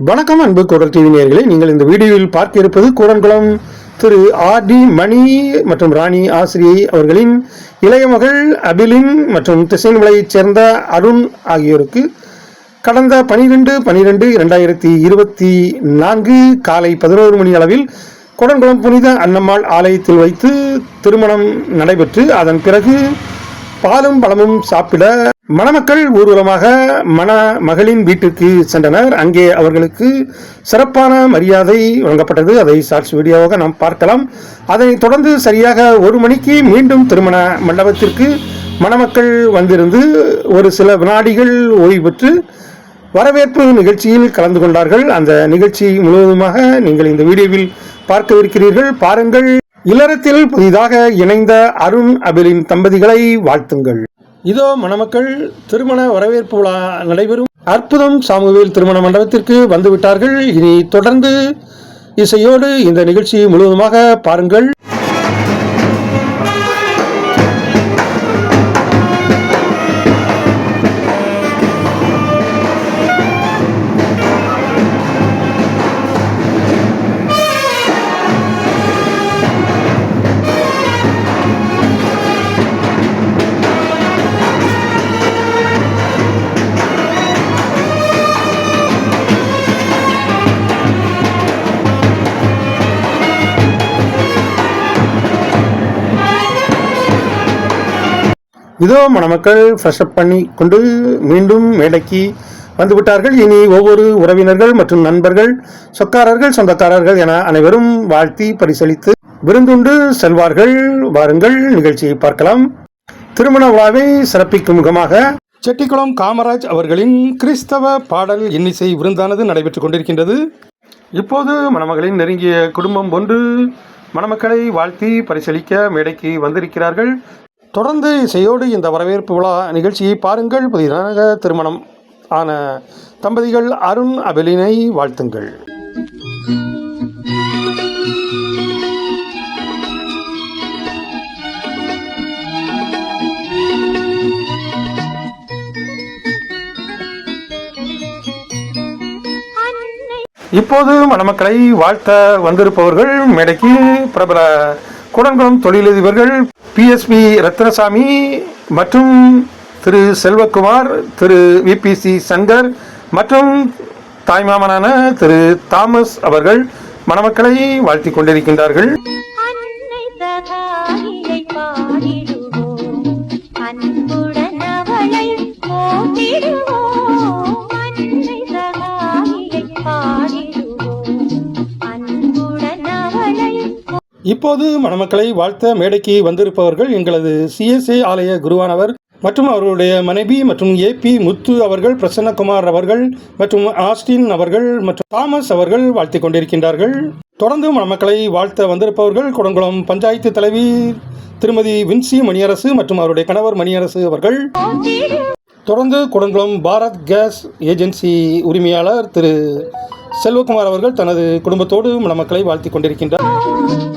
வணக்கம் அன்பு குரல் டிவி நேர்களை நீங்கள் இந்த வீடியோவில் பார்க்க இருப்பது கூடன்குளம் திரு ஆர் டி மணி மற்றும் ராணி ஆசிரியை அவர்களின் இளைய மகள் அபிலின் மற்றும் திசைன்மலையைச் சேர்ந்த அருண் ஆகியோருக்கு கடந்த பனிரெண்டு பனிரெண்டு இரண்டாயிரத்தி இருபத்தி நான்கு காலை பதினோரு மணி அளவில் குடன்குளம் புனித அன்னம்மாள் ஆலயத்தில் வைத்து திருமணம் நடைபெற்று அதன் பிறகு பாலும் பழமும் சாப்பிட மணமக்கள் ஊர்வலமாக மண மகளின் வீட்டிற்கு சென்றனர். அங்கே அவர்களுக்கு சிறப்பான மரியாதை வழங்கப்பட்டது. அதை ஷார்ட்ஸ் வீடியோவாக நாம் பார்க்கலாம். அதனைத் தொடர்ந்து சரியாக ஒரு மணிக்கு மீண்டும் திருமண மண்டபத்திற்கு மணமக்கள் வந்திருந்து ஒரு சில வினாடிகள் ஓய்வு பெற்று வரவேற்பு நிகழ்ச்சியில் கலந்து கொண்டார்கள். அந்த நிகழ்ச்சி முழுவதுமாக நீங்கள் இந்த வீடியோவில் பார்க்கவிருக்கிறீர்கள். பாருங்கள். இல்லறத்தில் புதிதாக இணைந்த அருண் அபிலின் தம்பதிகளை வாழ்த்துங்கள். இதோ மணமக்கள் திருமண வரவேற்பு விழா நடைபெறும். அற்புதம் சாமுவேல் திருமண மண்டபத்திற்கு வந்துவிட்டார்கள். இனி தொடர்ந்து இசையோடு இந்த நிகழ்ச்சி முழுவதுமாக பாருங்கள். இதோ மணமக்கள் ஃப்ரெஷ் அப் பண்ணி கொண்டு மீண்டும் மேடைக்கு வந்துவிட்டார்கள். இனி ஒவ்வொரு உறவினர்கள் மற்றும் நண்பர்கள் சொக்காரர்கள் சொந்தக்காரர்கள் என அனைவரும் வாழ்த்தி பரிசளித்து விருந்துண்டு செல்வார்கள். வாருங்கள் நிகழ்ச்சியை பார்க்கலாம். திருமண விழாவை சிறப்பிக்கும் முகமாக செட்டிக்குளம் காமராஜ் அவர்களின் கிறிஸ்தவ பாடல் இன்னிசை விருந்தானது நடைபெற்றுக் கொண்டிருக்கின்றது. இப்போது மணமகளின் நெருங்கிய குடும்பம் ஒன்று மணமக்களை வாழ்த்தி பரிசளிக்க மேடைக்கு வந்திருக்கிறார்கள். தொடர்ந்து இசையோடு இந்த வரவேற்பு விழா நிகழ்ச்சியை பாருங்கள். புதிதாக திருமணம் ஆன தம்பதிகள் அருண் அபிலினை வாழ்த்துங்கள். இப்போது மணமக்களை வாழ்த்த வந்திருப்பவர்கள் மேடைக்கு பிரபல குடங்குளம் தொழிலதிபர்கள் பிஎஸ்பி ரத்னசாமி மற்றும் திரு செல்வகுமார் திரு விபிசி சங்கர் மற்றும் தாய்மாமனான திரு தாமஸ் அவர்கள் மணமக்களை வாழ்த்திக் கொண்டிருக்கின்றார்கள். இப்போது மணமக்களை வாழ்த்த மேடைக்கு வந்திருப்பவர்கள் எங்களது சிஎஸ்ஏ ஆலய குருவானவர் மற்றும் அவர்களுடைய மனைவி மற்றும் ஏபி முத்து அவர்கள் பிரசன்னகுமார் அவர்கள் மற்றும் ஆஸ்டின் அவர்கள் மற்றும் தாமஸ் அவர்கள் வாழ்த்திக் கொண்டிருக்கின்றார்கள். தொடர்ந்து மணமக்களை வாழ்த்த வந்திருப்பவர்கள் குடங்குளம் பஞ்சாயத்து தலைவி திருமதி வின்சி மணியரசு மற்றும் அவருடைய கணவர் மணியரசு அவர்கள். தொடர்ந்து குடங்குளம் பாரத் கேஸ் ஏஜென்சி உரிமையாளர் திரு செல்வகுமார் அவர்கள் தனது குடும்பத்தோடு மணமக்களை வாழ்த்திக் கொண்டிருக்கின்றார்.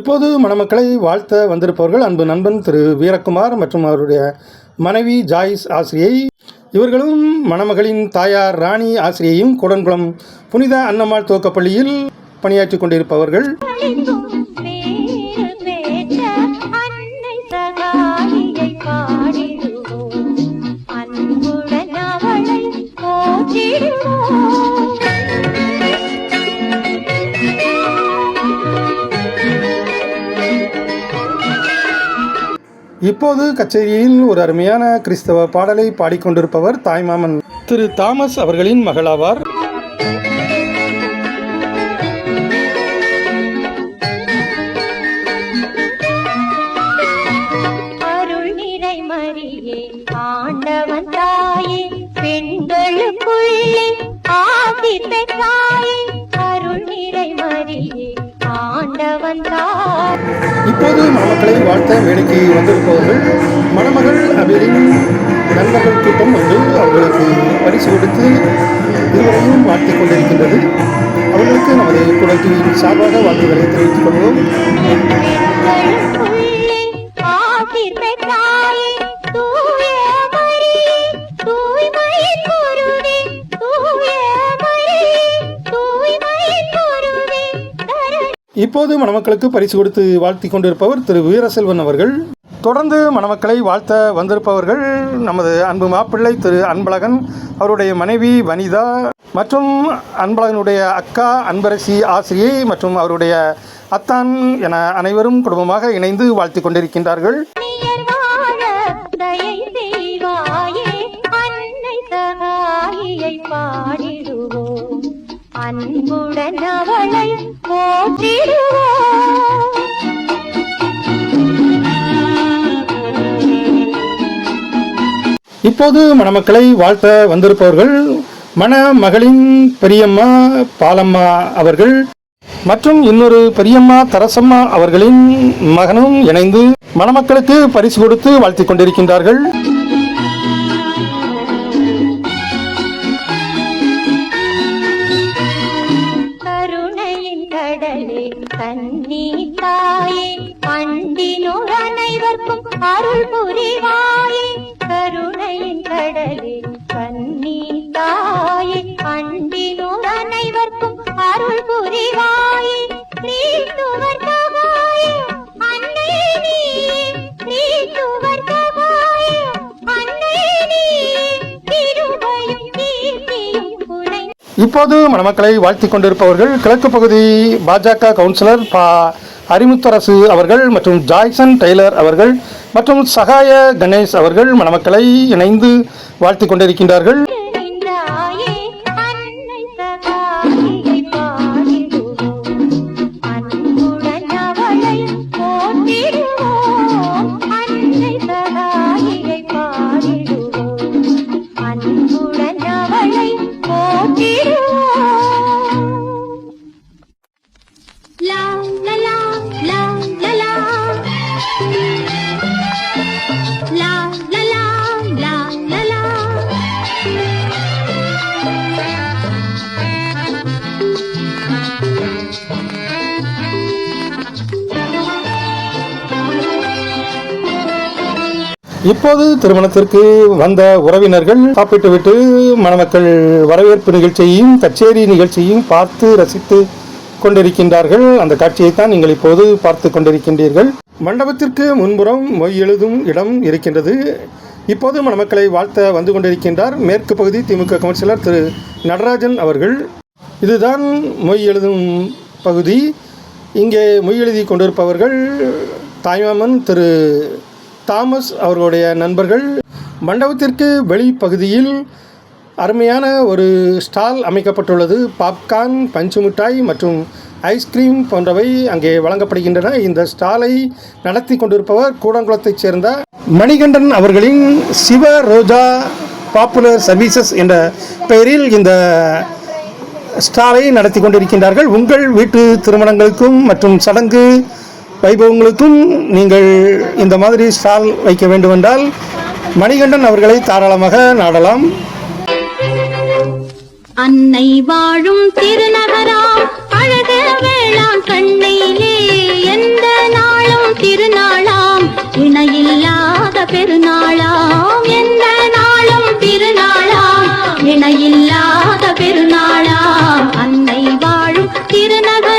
இப்போது மணமக்களை வாழ்த்த வந்திருப்பவர்கள் அன்பு நண்பன் திரு வீரகுமார் மற்றும் அவருடைய மனைவி ஜாய்ஸ் ஆசிரியை. இவர்களும் மணமகளின் தாயார் ராணி ஆசிரியையும் குடன்குளம் புனித அன்னம்மாள் துவக்கப்பள்ளியில் பணியாற்றிக் கொண்டிருப்பவர்கள். இப்போது கச்சேரியில் ஒரு அருமையான கிறிஸ்தவ பாடலை பாடிக்கொண்டிருப்பவர் தாய்மாமன். திரு தாமஸ் அவர்களின் மகளாவார். அப்போது மணமக்களை வாழ்த்த வேலைக்கு வந்திருப்பவர்கள் மணமகள் அவரின் நண்பர்கள் கூட்டம் வந்து அவர்களுக்கு பரிசு கொடுத்து இருவரையும் வாழ்த்திக் கொண்டிருக்கின்றது. அவர்களுக்கு நமது குலத்தின் சார்பாக வாழ்த்துக்களை தெரிவித்துக் கொள்வோம். இப்போது மணமக்களுக்கு பரிசு கொடுத்து வாழ்த்திக் கொண்டிருப்பவர் திரு வீரசெல்வன் அவர்கள். தொடர்ந்து மணமக்களை வாழ்த்த வந்திருப்பவர்கள் நமது அன்பு மாப்பிள்ளை திரு அன்பழகன் அவருடைய மனைவி வனிதா மற்றும் அன்பழகனுடைய அக்கா அன்பரசி ஆசிரியை மற்றும் அவருடைய அத்தான் என அனைவரும் குடும்பமாக இணைந்து வாழ்த்திக் கொண்டிருக்கின்றார்கள். பாடிடுவோம். அன்புடன் அவளை இப்போது மணமக்களை வாழ்த்த வந்திருப்பவர்கள் மணமகளின் பெரியம்மா பாலம்மா அவர்கள் மற்றும் இன்னொரு பெரியம்மா தரசம்மா அவர்களின் மகனும் இணைந்து மணமக்களுக்கு பரிசு கொடுத்து வாழ்த்திக் கொண்டிருக்கின்றார்கள். இப்போது மணமக்களை வாழ்த்திக் கொண்டிருப்பவர்கள் கிழக்கு பகுதி பாஜக கவுன்சிலர் பா. அறிமுத்தரசு அவர்கள் மற்றும் ஜாய்சன் டெய்லர் அவர்கள் மற்றும் சகாய கணேஷ் அவர்கள் மணமக்களை இணைந்து வாழ்த்திக் கொண்டிருக்கின்றார்கள். இப்போது திருமணத்திற்கு வந்த உறவினர்கள் சாப்பிட்டுவிட்டு மணமக்கள் வரவேற்பு நிகழ்ச்சியையும் கச்சேரி நிகழ்ச்சியையும் பார்த்து ரசித்து கொண்டிருக்கின்றார்கள். அந்த காட்சியை தான் நீங்கள் இப்போது பார்த்து கொண்டிருக்கின்றீர்கள். மண்டபத்திற்கு முன்புறம் மொய் எழுதும் இடம் இருக்கின்றது. இப்போது மணமக்களை வாழ்த்த வந்து கொண்டிருக்கின்றார் மேற்கு பகுதி திமுக கவுன்சிலர் திரு நடராஜன் அவர்கள். இதுதான் மொய் எழுதும் பகுதி. இங்கே மொய் எழுதி கொண்டிருப்பவர்கள் தாய்மாமன் திரு தாமஸ் அவர்களுடைய நண்பர்கள். மண்டபத்திற்கு வெளிப்பகுதியில் அருமையான ஒரு ஸ்டால் அமைக்கப்பட்டுள்ளது. பாப்கார்ன் பஞ்சு மிட்டாய் மற்றும் ஐஸ்கிரீம் போன்றவை அங்கே வழங்கப்படுகின்றன. இந்த ஸ்டாலை நடத்தி கொண்டிருப்பவர் கூடங்குளத்தைச் சேர்ந்த மணிகண்டன் அவர்களின் சிவ ரோஜா பாப்புலர் சர்வீசஸ் என்ற பெயரில் இந்த ஸ்டாலை நடத்தி கொண்டிருக்கின்றார்கள். உங்கள் வீட்டு திருமணங்களுக்கும் மற்றும் சடங்கு வைபவங்களுக்கும் நீங்கள் இந்த மாதிரி ஸ்டால் வைக்க வேண்டுமென்றால் மணிகண்டன் அவர்களை தாராளமாக நாடலாம். அன்னை வாழும் திருநகராம் அழக வேளாண் கண்ணையிலே எந்த நாளும் திருநாளாம் இணையில்லாத பெருநாளாம் எந்த நாளும் திருநாளாம் இணையில்லாத பெருநாளாம். அன்னை வாழும் திருநகர்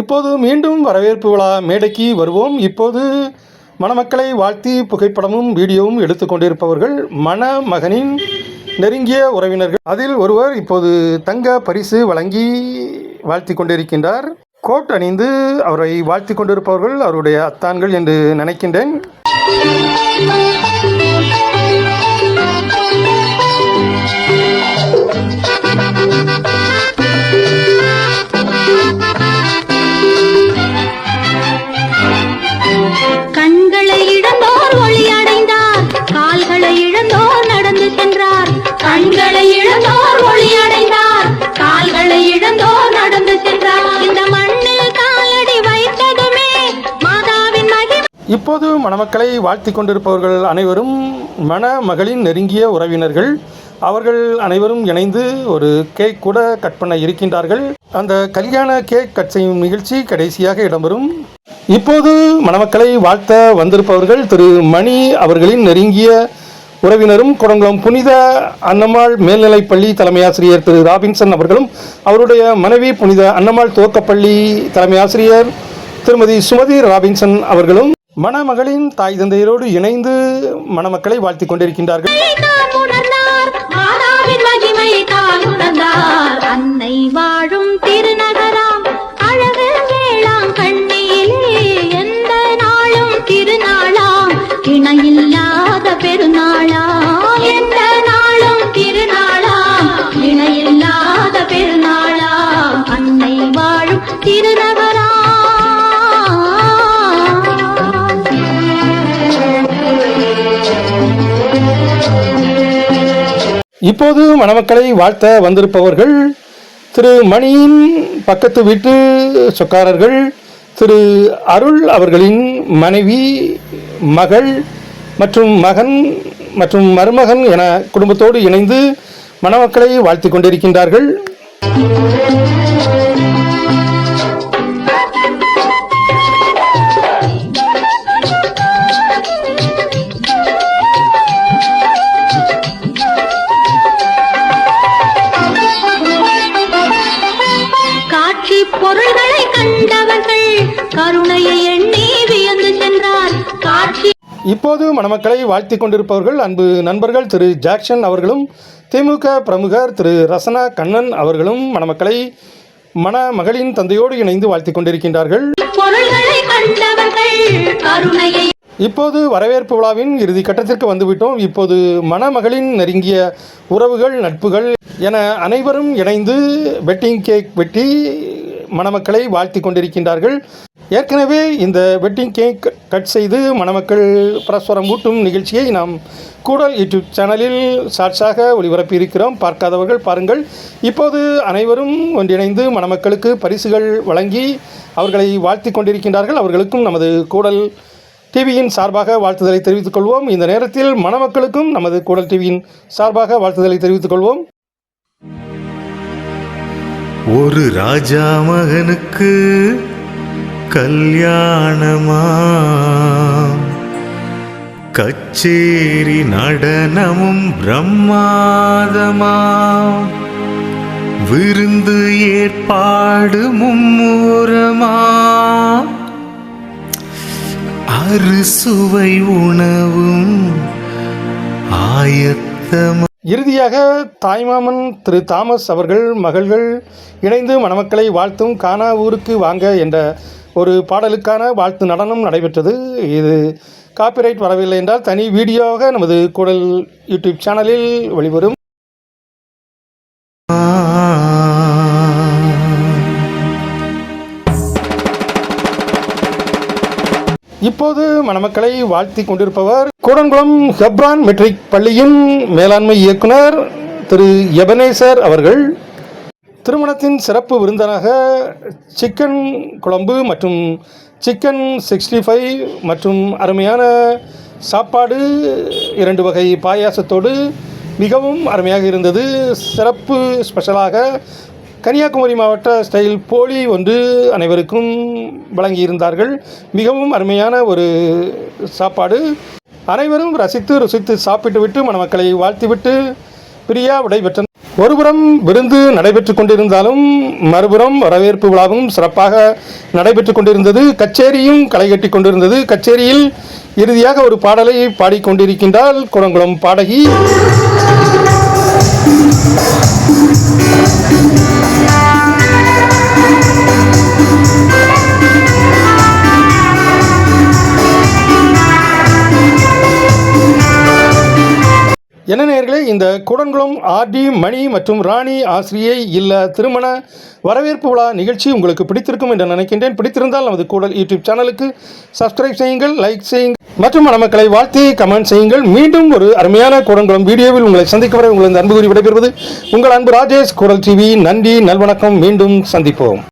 இப்போது மீண்டும் வரவேற்பு விழா மேடைக்கு வருவோம். இப்போது மணமக்களை வாழ்த்தி புகைப்படமும் வீடியோவும் எடுத்து கொண்டிருப்பவர்கள் மணமகனின் நெருங்கிய உறவினர்கள். அதில் ஒருவர் இப்போது தங்க பரிசு வழங்கி வாழ்த்தி கொண்டிருக்கின்றார். கோட் அணிந்து அவரை வாழ்த்தி கொண்டிருப்பவர்கள் அவருடைய அத்தான்கள் என்று நினைக்கின்றேன். மணமக்களை வாழ்த்தி கொண்டிருப்பவர்கள் அனைவரும் மணமகளின் நெருங்கிய உறவினர்கள். அவர்கள் அனைவரும் இணைந்து ஒரு கேக் கூட கட் பண்ண இருக்கின்றார்கள். அந்த கல்யாண கேக் கட் செய்யும் நிகழ்ச்சி கடைசியாக இடம்பெறும். இப்போது மணமக்களை வாழ்த்த வந்திருப்பவர்கள் திரு மணி அவர்களின் நெருங்கிய உறவினரும் குடங்குளம் புனித அன்னம்மாள் மேல்நிலைப்பள்ளி தலைமை ஆசிரியர் திரு ராபின்சன் அவர்களும் அவருடைய மனைவி புனித அன்னம்மாள் துவக்கப்பள்ளி தலைமை ஆசிரியர் திருமதி சுமதி ராபின்சன் அவர்களும் மணமகளின் தாய் தந்தையரோடு இணைந்து மணமக்களை வாழ்த்திக் கொண்டிருக்கின்றார்கள். அன்னை வாழும் திருநகராம் அழகு வேளாம் கண்ணியிலே எந்த நாளும் திருநாளாம். இணையில்லாத பெருநாள் இப்போது மணமக்களை வாழ்த்த வந்திருப்பவர்கள் திரு மணியின் பக்கத்து வீட்டு சொக்காரர்கள் திரு அருள் அவர்களின் மனைவி மகள் மற்றும் மகன் மற்றும் மருமகன் என குடும்பத்தோடு இணைந்து மணமக்களை வாழ்த்திக் கொண்டிருக்கின்றார்கள். இப்போது மணமக்களை வாழ்த்திக் கொண்டிருப்பவர்கள் அன்பு நண்பர்கள் திரு ஜாக்சன் அவர்களும் திமுக பிரமுகர் திரு ரசனா கண்ணன் அவர்களும் மணமக்களை மணமகளின் தந்தையோடு இணைந்து வாழ்த்திக் கொண்டிருக்கின்றார்கள். இப்போது வரவேற்பு விழாவின் இறுதி கட்டத்திற்கு வந்துவிட்டோம். இப்போது மணமகளின் நெருங்கிய உறவுகள் நட்புகள் என அனைவரும் இணைந்து வெட்டிங் கேக் வெட்டி மணமக்களை வாழ்த்தி கொண்டிருக்கின்றார்கள். ஏற்கனவே இந்த வெட்டிங் கேக் கட் செய்து மணமக்கள் பரஸ்பரம் ஊட்டும் நிகழ்ச்சியை நாம் கூடல் யூடியூப் சேனலில் ஷார்ட்ஸாக ஒளிபரப்பி இருக்கிறோம். பார்க்காதவர்கள் பாருங்கள். இப்போது அனைவரும் ஒன்றிணைந்து மணமக்களுக்கு பரிசுகள் வழங்கி அவர்களை வாழ்த்தி கொண்டிருக்கின்றார்கள். அவர்களுக்கும் நமது கூடல் டிவியின் சார்பாக வாழ்த்துதலை தெரிவித்துக் கொள்வோம். இந்த நேரத்தில் மணமக்களுக்கும் நமது கூடல் டிவியின் சார்பாக வாழ்த்துதலை தெரிவித்துக் கொள்வோம். ஒரு ராஜா மகனுக்கு கல்யாணமா? கச்சேரி நடனமும் பிரம்மாதமா? விருந்து ஏற்பாடு மும்முரமா? அறுசுவை உணவும் ஆயத்தமா? இறுதியாக தாய்மாமன் திரு தாமஸ் அவர்கள் மகள்கள் இணைந்து மணமக்களை வாழ்த்தும் கானா ஊருக்கு வாங்க என்ற ஒரு பாடலுக்கான வாழ்த்து நடனம் நடைபெற்றது. இது காப்பிரைட் வரவில்லை என்றால் தனி வீடியோவாக நமது குடல் யூடியூப் சேனலில் வெளிவரும். இப்போது மணமக்களை வாழ்த்தி கொண்டிருப்பவர் கூடன்குளம் ஹெப்ரான் மெட்ரிக் பள்ளியின் மேலாண்மை இயக்குனர் திரு எபனேசர் அவர்கள். திருமணத்தின் சிறப்பு விருந்தனாக சிக்கன் குழம்பு மற்றும் சிக்கன் சிக்ஸ்டி ஃபைவ் மற்றும் அருமையான சாப்பாடு இரண்டு வகை பாயாசத்தோடு மிகவும் அருமையாக இருந்தது. சிறப்பு ஸ்பெஷலாக கன்னியாகுமரி மாவட்ட ஸ்டைல் போலி ஒன்று அனைவருக்கும் வழங்கியிருந்தார்கள். மிகவும் அருமையான ஒரு சாப்பாடு. அனைவரும் ரசித்து ருசித்து சாப்பிட்டுவிட்டு மணமக்களை வாழ்த்திவிட்டு பிரியா விடைபெற்றனர் ஒருபுறம் விருந்து நடைபெற்று கொண்டிருந்தாலும் மறுபுறம் வரவேற்பு விழாவும் சிறப்பாக நடைபெற்று கொண்டிருந்தது. கச்சேரியும் களைகட்டி கொண்டிருந்தது. கச்சேரியில் இறுதியாக ஒரு பாடலை பாடிக்கொண்டிருக்கின்றால் குளங்குளம் பாடகி. என்ன நேர்களே இந்த கூடன்குளம் ஆர்டி மணி மற்றும் ராணி ஆசிரியை இல்ல திருமண வரவேற்பு விழா நிகழ்ச்சி உங்களுக்கு பிடித்திருக்கும் என்று நினைக்கின்றேன். பிடித்திருந்தால் நமது கூடல் யூடியூப் சேனலுக்கு சப்ஸ்கிரைப் செய்யுங்கள் லைக் செய்யுங்கள் மற்றும் மணமக்களை வாழ்த்தி கமெண்ட் செய்யுங்கள். மீண்டும் ஒரு அருமையான கூடன்குளம் வீடியோவில் உங்களை சந்திக்க வரை உங்களது அன்பு கூறி விடைபெறுவது உங்கள் அன்பு ராஜேஷ் கூடல் டிவி. நன்றி நல்வணக்கம். மீண்டும் சந்திப்போம்.